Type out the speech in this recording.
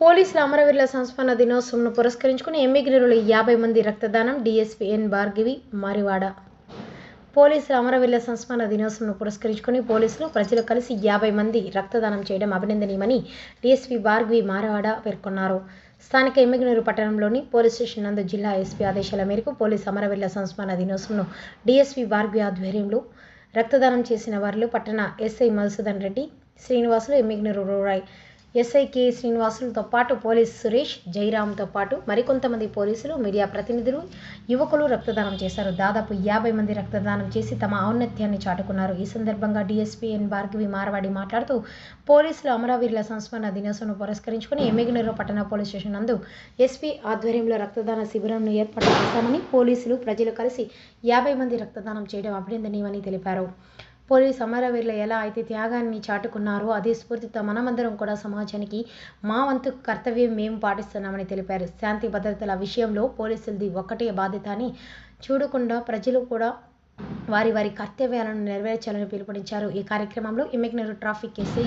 పోలీసుల అమరవీరుల సంస్మరణ దినోత్సవంను పురస్కరించుకుని ఎమ్మిగిరిలో యాభై మంది రక్తదానం డిఎస్పీ ఎన్ భార్గవి మారివాడ. పోలీసుల అమరవీరుల సంస్మరణ దినోత్సవంను పురస్కరించుకుని పోలీసులు ప్రజలు కలిసి యాభై మంది రక్తదానం చేయడం అభినందనీయమని డిఎస్పీ భార్గవి మారవాడ పేర్కొన్నారు. స్థానిక ఎమ్మిగనూరు పట్టణంలోని పోలీస్ స్టేషన్ నందు జిల్లా ఎస్పీ ఆదేశాల మేరకు పోలీస్ అమరవీరుల సంస్మరణ దినోత్సవంను డిఎస్పీ భార్గవి ఆధ్వర్యంలో రక్తదానం చేసిన వారిలో పట్టణ ఎస్ఐ మధుసూదన్ రెడ్డి శ్రీనివాసులు ఎమ్మిగినూరు రూరాయ్ ఎస్ఐకే శ్రీనివాసులతో పాటు పోలీస్ సురేష్ జైరామ్తో పాటు మరికొంతమంది పోలీసులు మీడియా ప్రతినిధులు యువకులు రక్తదానం చేశారు. దాదాపు యాభై మంది రక్తదానం చేసి తమ ఔన్నత్యాన్ని చాటుకున్నారు. ఈ సందర్భంగా డీఎస్పీ ఎన్ భార్గవి మారవాడి మాట్లాడుతూ పోలీసులు అమరవీరుల సంస్మరణ దినోత్సవం పురస్కరించుకుని ఎమ్మిగినూరు పట్టణ పోలీస్ స్టేషన్ నందు ఎస్పీ ఆధ్వర్యంలో రక్తదాన శిబిరంను ఏర్పాటు చేశామని పోలీసులు ప్రజలు కలిసి యాభై మంది రక్తదానం చేయడం అభినందనీయమని తెలిపారు. పోలీస్ అమరవీరులు ఎలా అయితే త్యాగాన్ని చాటుకున్నారో అదే స్ఫూర్తితో మనమందరం కూడా సమాజానికి మా వంతు కర్తవ్యం మేము పాటిస్తున్నామని తెలిపారు. శాంతి భద్రతల విషయంలో పోలీసులది ఒక్కటే బాధ్యత అని చూడకుండా ప్రజలు కూడా వారి వారి కర్తవ్యాలను నెరవేర్చాలని పిలుపునిచ్చారు. ఈ కార్యక్రమంలో ఎమ్మిగ్నూరు ట్రాఫిక్ ఎస్ఐ